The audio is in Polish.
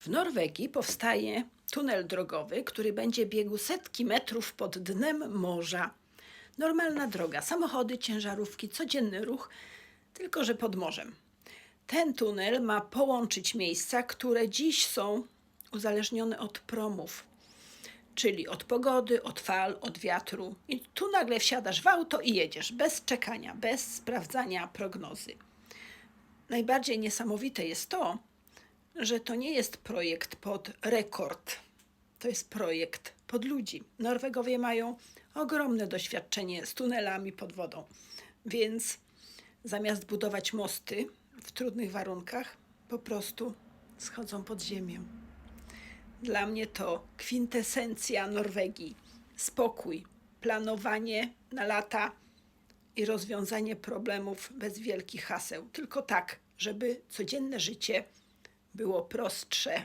W Norwegii powstaje tunel drogowy, który będzie biegł setki metrów pod dnem morza. Normalna droga, samochody, ciężarówki, codzienny ruch, tylko że pod morzem. Ten tunel ma połączyć miejsca, które dziś są uzależnione od promów, czyli od pogody, od fal, od wiatru. I tu nagle wsiadasz w auto i jedziesz bez czekania, bez sprawdzania prognozy. Najbardziej niesamowite jest to, że to nie jest projekt pod rekord. To jest projekt pod ludzi. Norwegowie mają ogromne doświadczenie z tunelami pod wodą, więc zamiast budować mosty w trudnych warunkach, po prostu schodzą pod ziemię. Dla mnie to kwintesencja Norwegii. Spokój, planowanie na lata i rozwiązanie problemów bez wielkich haseł. Tylko tak, żeby codzienne życie było prostsze